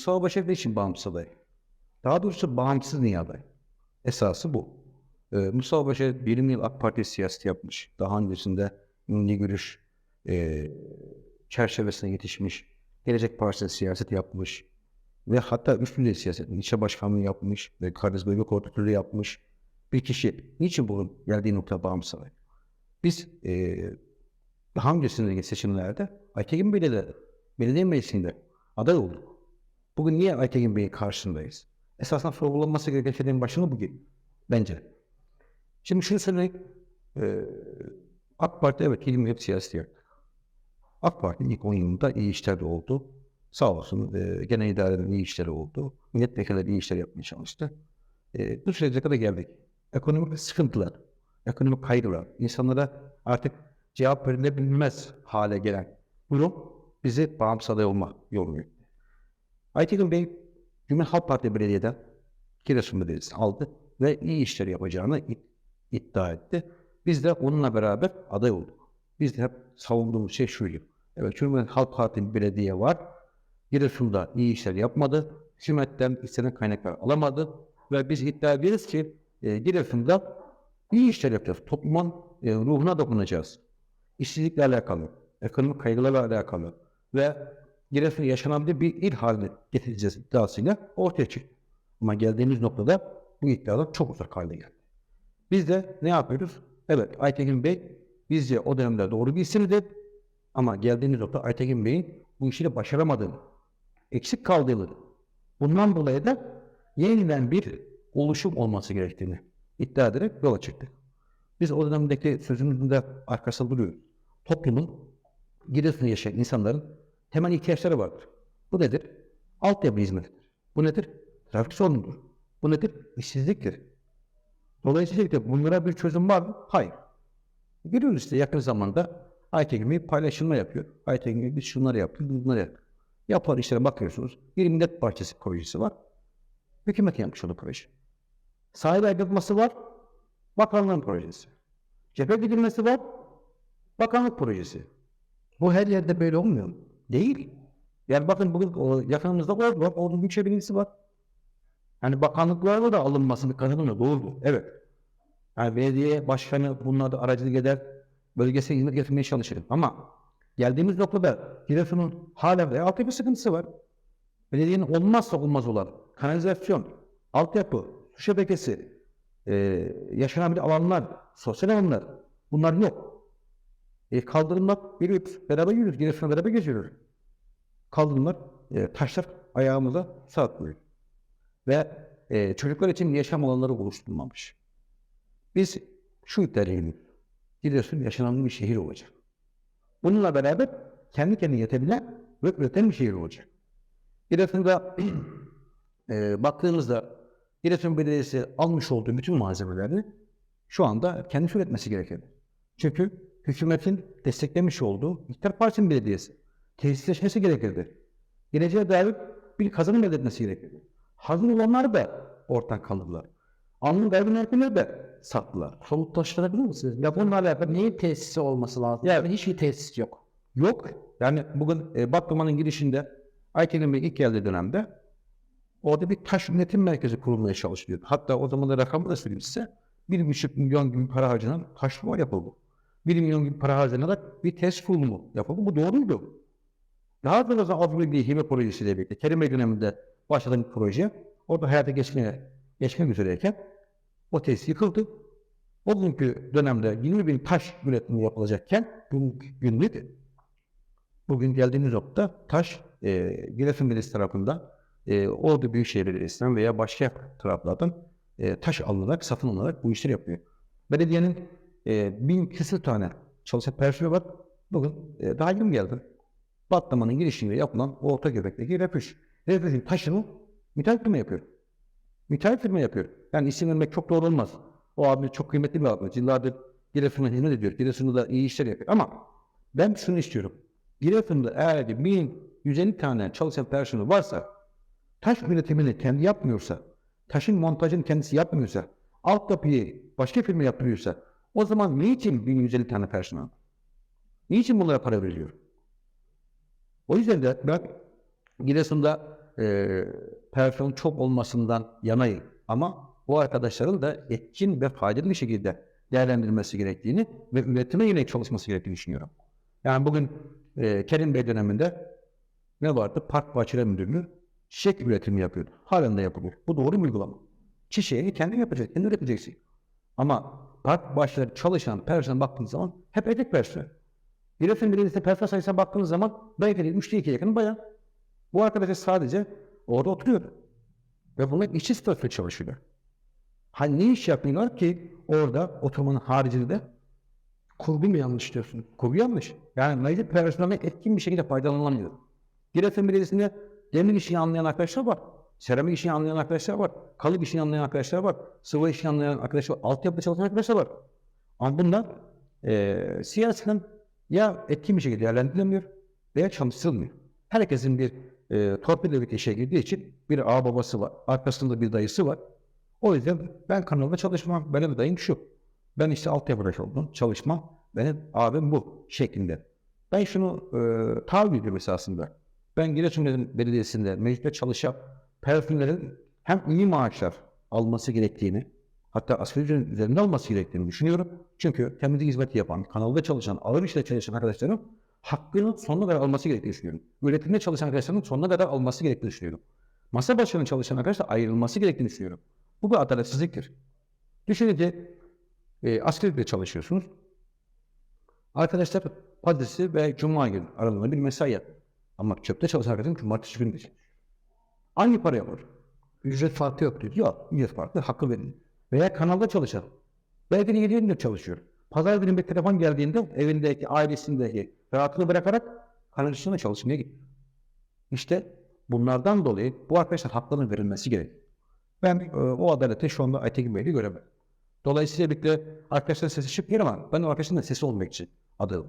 Mustafa Başak ne için bağımsız aday? Daha doğrusu bağımsız niye aday? Esası bu. Ee, Mustafa Başak 20 yıl AK Parti siyaseti yapmış. Daha öncesinde milli görüş e, çerçevesine yetişmiş. Gelecek Partisi siyaseti yapmış. Ve hatta üst düzey siyaset, ilçe başkanlığı yapmış ve Karadeniz Bölge Koordinatörü yapmış bir kişi. Niçin bunun geldiği nokta bağımsız aday? Biz e, daha öncesindeki seçimlerde Aytekin Bey'le de belediye meclisinde aday olduk. Bugün niye Aytekin Bey'in karşısındayız? Esasında sorgulanması gereken şeylerin başında bugün. Bence. Şimdi şunu söyleyeyim. Ee, AK Parti evet 20 yıl siyasi yaptı. AK Parti ilk 10 yılında iyi işler de oldu. Sağ olsun e, genel idarenin iyi işleri oldu. Milletvekilleri iyi işler yapmaya çalıştı. E, bu sürece kadar geldik. Ekonomik sıkıntılar, ekonomik kaygılar, insanlara artık cevap verilebilmez hale gelen durum bizi bağımsız aday olma yürüttü. Aytekin Bey, Cumhuriyet Halk Parti Belediye'den Giresun Belediyesi aldı ve iyi işler yapacağını id- iddia etti. Biz de onunla beraber aday olduk. Biz de hep savunduğumuz şey şuydu. Evet Cumhuriyet Halk Partili belediye var. Giresun'da iyi işler yapmadı. Hükümetten istenen kaynaklar alamadı. Ve biz iddia ederiz ki e, Giresun'da iyi işler yapacağız. Toplumun e, ruhuna dokunacağız. İşsizlikle alakalı, ekonomik kaygılarla alakalı ve Giresun'u yaşanabilir bir il haline getireceğiz iddiasıyla ortaya çıktı. Ama geldiğimiz noktada bu iddialar çok uzak hale geldi. Biz de ne yapıyoruz? Evet Aytekin Bey bizce o dönemde doğru bir isimdi. Ama geldiğimiz nokta Aytekin Bey'in bu işi başaramadığını, eksik kaldığını, bundan dolayı da yeniden bir oluşum olması gerektiğini iddia ederek yola çıktık. Biz o dönemdeki sözümüzün de arkasında duruyoruz. Toplumun Giresun'da yaşayan insanların temel ihtiyaçları vardır. Bu nedir? Altyapı hizmetidir. Bu nedir? Trafik sorunudur. Bu nedir? İşsizliktir. Dolayısıyla bunlara bir çözüm var mı? Hayır. Görüyoruz işte yakın zamanda Aytekin Bey paylaşımlar yapıyor. Aytekin Bey biz şunları yaptık, bunları yaptık. Yapılan işlere bakıyorsunuz. Bir millet bahçesi projesi var. Hükümet yapmış onu proje. Sahibi ayrılması var. Bakanlığın projesi. Cephe gidilmesi var. Bakanlık projesi. Bu her yerde böyle olmuyor mu? Değil. Yani bakın bugün yakınımızda ordu var. Ordu Büyükşehir Belediyesi var. Yani bakanlıklarda da alınmasını kazanıyor. Doğru. Evet. Yani belediye başkanı bunlarda aracılık eder. Bölgesine hizmet getirmeye çalışır. Ama geldiğimiz noktada Giresun'un hala ve altyapı sıkıntısı var. Belediyenin olmazsa olmaz olan kanalizasyon, altyapı, su şebekesi, e, yaşanabilir alanlar, sosyal alanlar bunlar yok. E, kaldırımlar yürüyoruz, beraber yürüyoruz, Giresun'a beraber geziyoruz. Kaldırımlar, e, taşlar ayağımıza sarkmıyor. Ve e, çocuklar için yaşam alanları oluşturulmamış. Biz şu geliyoruz. Giresun yaşanabilir bir şehir olacak. Bununla beraber kendi kendine yetebilen ve üreten bir şehir olacak. Giresun'da e, baktığımızda Giresun Belediyesi almış olduğu bütün malzemelerini şu anda kendisi üretmesi gerekir. Çünkü hükümetin desteklemiş olduğu İktidar Partisi'nin belediyesi tesisleşmesi gerekirdi. Geleceğe dair bir kazanım elde etmesi gerekirdi. Hazır olanlar da ortak kalırlar. Anlı vergilerdiler de sattılar. Somutlaştırabilir misiniz? Ya bununla alakalı neyin tesisi olması lazım? Ya- Yani hiçbir tesis yok. Yok. Yani bugün e, Batman'ın girişinde Aytekin Bey ilk geldiği dönemde orada bir taş üretim merkezi kurulmaya çalışılıyordu. Hatta o zaman da rakamı da söyleyeyim size. 1,5 milyon gibi para harcanan taş duvar yapıldı. 1 milyon gibi para harcanarak bir test kurulumu yapıldı. Bu doğruydu. Daha sonra da Avrupa Birliği Hibe projesiyle birlikte Kerim Bey döneminde başlanan bir proje orada hayata geçmeye, geçmek üzereyken o tesis yıkıldı. O günkü dönemde 20 bin taş üretimi yapılacakken günlük bugün geldiğimiz nokta taş e, Giresun Belediyesi tarafından e, Ordu Büyükşehir Belediyesi'nden veya başka taraflardan e, taş alınarak, satın alınarak bu işleri yapıyor. Belediyenin e, bin küsur tane çalışan personeli var. Bugün e, yeni geldi. Batlamanın girişinde yapılan orta göbekteki refüj. Refüjün taşını müteahhit firma yapıyor. Müteahhit firma yapıyor. Yani isim vermek çok doğru olmaz. O abi çok kıymetli bir abi. Yıllardır Giresun'a hizmet ediyor. Giresun'da da iyi işler yapıyor. Ama ben şunu istiyorum. Giresun'da eğer ki 1150 tane çalışan personel varsa taş üretimini kendi yapmıyorsa, taşın montajını kendisi yapmıyorsa, altyapıyı başka firma yapıyorsa o zaman niçin 1150 tane personel? Niçin bunlara para veriliyor? O yüzden de ben Giresun'da e, personel çok olmasından yanayım. Ama bu arkadaşların da etkin ve faydalı bir şekilde değerlendirilmesi gerektiğini ve üretime yönelik çalışması gerektiğini düşünüyorum. Yani bugün e, Kerim Bey döneminde ne vardı? Park Bahçeler Müdürlüğü çiçek üretimi yapıyordu. Halen de yapılıyor. Bu doğru bir uygulama. Çiçeği kendin yapacaksın, kendin üreteceksin. Ama park bahçeleri çalışan personel baktığınız zaman hep erkek personel. Üretim birincisinde personel sayısına baktığınız zaman belki de üçte ikiye yakın bayan. Bu arkadaşlar sadece orada oturuyor. Ve bunlar işçi statüsü çalışıyor. Hani ne iş yapıyorlar ki orada oturmanın haricinde Kurgu mu yanlış diyorsun? Kurgu yanlış. Yani mevcut personelden etkin bir şekilde faydalanılamıyor. Giresun Belediyesi'nde demir işini anlayan arkadaşlar var. Seramik işini anlayan arkadaşlar var. Kalıp işini anlayan arkadaşlar var. Sıvı işini anlayan arkadaşlar var. Altyapıda çalışan arkadaşlar var. Ama bunlar eee siyaseten ya etkin bir şekilde değerlendirilmiyor veya çalıştırılmıyor. Herkesin bir eee torpil bir işe girdiği için bir ağ babası var. Arkasında bir dayısı var. O yüzden ben kanalda çalışmam. Benim dayım şu. Ben işte altyapıda oldum. Çalışmam. Benim abim bu şeklinde. Ben şunu e, tahayyül ediyorum esasında. Ben Giresun Belediyesi'nde mecliste çalışan personellerin hem iyi maaşlar alması gerektiğini hatta asgari ücretin üzerinde alması gerektiğini düşünüyorum. Çünkü temizlik hizmeti yapan, kanalda çalışan, ağır işte çalışan arkadaşların hakkını sonuna kadar alması gerektiğini düşünüyorum. Üretimde çalışan arkadaşların sonuna kadar alması gerektiğini düşünüyorum. Masa başında çalışan arkadaşlar ayrılması gerektiğini düşünüyorum. Bu bir adaletsizliktir. Düşünün ki e, askerlikte çalışıyorsunuz. Arkadaşlar pazartesi ve cuma günü aralığında bir mesai yapıyor. Ama çöpte çalışan arkadaşın cumartesi günü de. Aynı para yapar. Ücret farkı yok diyor. Yok, ücret farklı, hakkı verilir. Veya kanalda çalışan. Belki de 7 günde çalışıyor. Pazar günü bir telefon geldiğinde evindeki, ailesindeki rahatlığı bırakarak kanal dışında çalışmaya gidiyor. İşte bunlardan dolayı bu arkadaşlar haklarının verilmesi gerek. Ben e, o adaleti şu anda Aytekin Bey'de göremem. Dolayısıyla birlikte arkadaşların sesi çıkmıyor ama ben o arkadaşların da sesi olmak için adı